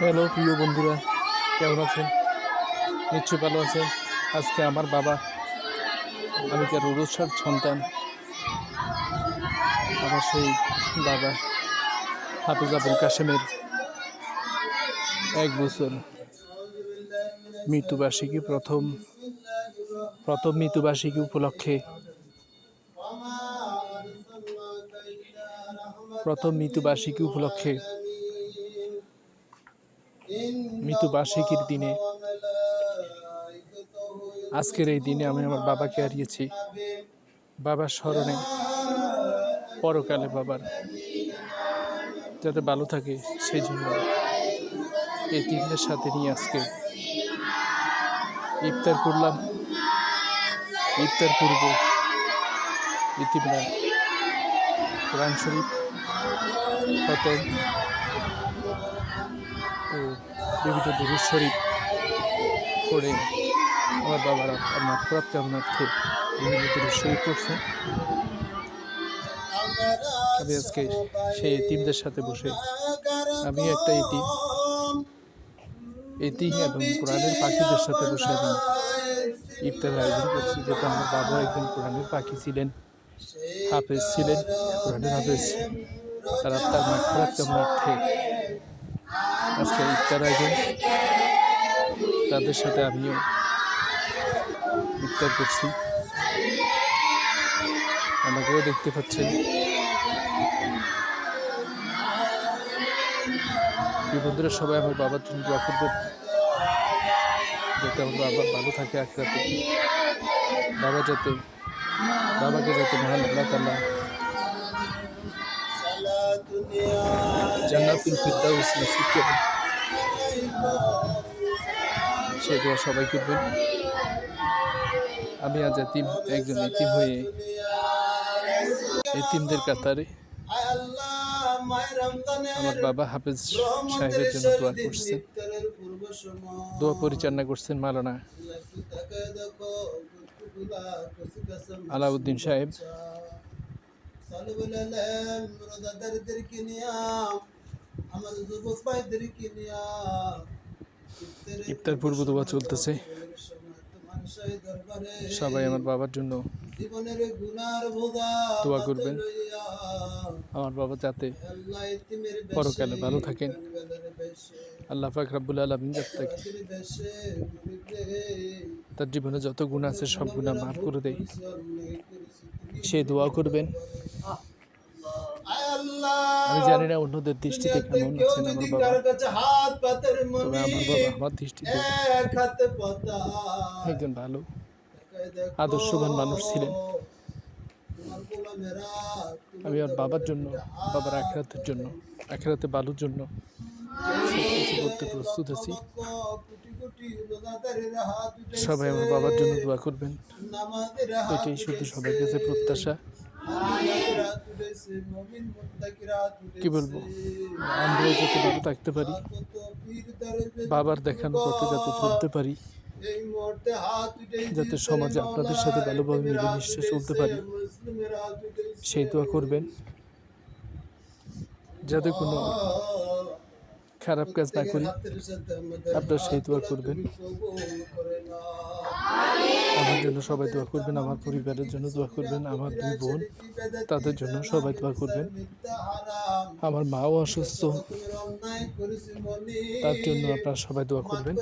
Hello, প্রিয় বন্ধুরা, কেমন আছেন? নিশ্চয় ভালো আছেন। আজকে আমার বাবা, আমি তার রুরসার সন্তান, আমার সেই বাবা, হাফিজ আবুল কাশেমের এক বছর মৃত্যুবার্ষিকী, প্রথম প্রথম মৃত্যুবার্ষিকী উপলক্ষে, প্রথম মৃত্যুবার্ষিকী উপলক্ষে মৃত্যুবার্ষিকীর দিনে। আজকের এই দিনে আমি আমার বাবাকে হারিয়েছি। বাবার স্মরণে, পরকালে বাবার। যাতে ভালো থাকে, সেই জন্য এই দিনের সাথে নিয়ে আজকে ইফতার করলাম। ইফতার করব। ইতিমরা কোরআন শরীফ খতম ও বিভিন্ন দুরুদ শরীফ করে আমার বাবারা আমার প্রাপ্ত কামনার্থে বিভিন্ন দুরুদ শরীফ করছে। আমি আজকে সেই এতিমদের সাথে বসে আমি একটা এতিম এতিম এবং কোরআনের পাখিদের সাথে বসে আমি ইফতার আয়োজন করছি যেটা আমার বাবা একজন কোরআনের পাখি ছিলেন, হাফেজ ছিলেন, কোরআনের হাফেজ। তারা তার মাঠ কামনার্থে আজকে ইফতার আয়োজন। তাদের সাথে আমিও ইফতার করছি। আমাকেও দেখতে পাচ্ছেন। বন্ধুরা সবাই আমার বাবার জন্য দোয়া করবেন। যাতে আমার বাবা ভালো থাকে আখড়াতে বাবা যাতে, বাবাকে যাতে মহান আল্লাহ তাল্লাহ জান্নাতুল ফিরদাউস নসিব করেন সে দোয়া সবাই করবেন। আমি আজ এতিম একজন এতিম হয়ে এতিমদের কাতারে আমার বাবা হাফেজ সাহেবের জন্য দোয়া করছেন। দোয়া পরিচালনা করছেন মালানা আলাউদ্দিন সাহেব। ইফতার পূর্ব দোয়া চলতেছে। সবাই আমার বাবার জন্য দোয়া করবেন। আমার বাবা যাতে পরকালে ভালো থাকেন। আল্লাহ পাক রাব্বুল আলামিন যাতে তাকে তার জীবনে যত গুণ আছে সব গুণা মাফ করে দেয়। সে দোয়া করবেন। আমি জানি না অন্যদের দৃষ্টিতে কেমন আছেন আমার বাবা। তবে আমার বাবা আমার দৃষ্টিতে একজন ভালো আদর্শবান মানুষ ছিলেন। আমি আমার বাবার জন্য বাবার আখেরাতের জন্য আখেরাতে ভালোর জন্য কিছু করতে প্রস্তুত আছি। সবাই আমার বাবার জন্য দোয়া করবেন। এটাই শুধু সবার কাছে প্রত্যাশা। কি বলব? আমরাও যাতে ভালো থাকতে পারি। বাবার দেখানো পথে যাতে চলতে পারি। যাতে সমাজে আপনাদের সাথে ভালোভাবে মিলে মিলেমিশে চলতে পারি। সেই দোয়া করবেন। যাতে কোনো খারাপ কাজ না করি, আপনার সেই দোয়া করবেন। আমার জন্য সবাই দোয়া করবেন আমার পরিবারের জন্য দোয়া করবেন আমার দুই বোন তাদের জন্য সবাই দোয়া করবেন। আমার মাও অসুস্থ তার জন্য আপনারা সবাই দোয়া করবেন।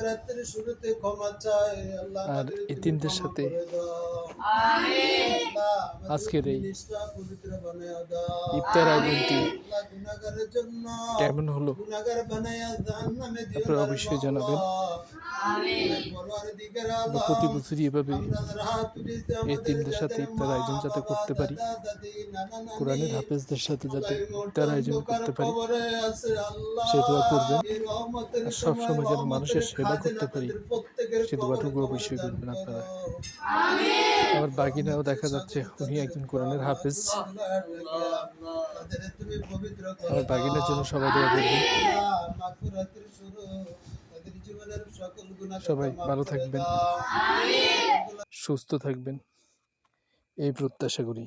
আর এতিমদের সাথে আজকের এই ইফতার আয়োজনটি কেমন হলো আপনারা অবশ্যই জানাবেন। প্রতি বছরই এভাবে এতিমদের সাথে ইফতার আয়োজন যাতে করতে পারি। কোরআনের হাফেজদের সাথে যাতে ইফতার আয়োজন করতে পারি। সে দোয়া করবেন। সবসময় যেন মানুষের সেবা করতে পারি। সে দোয়াটুকু অবশ্যই করবেন আপনারা। আমার বাগিনাও দেখা যাচ্ছে উনি একজন কোরআনের হাফেজ। আমার বাগিনার জন্য সবাই দোয়া করবেন। সবাই ভালো থাকবেন। সুস্থ থাকবেন। এই প্রত্যাশা করি।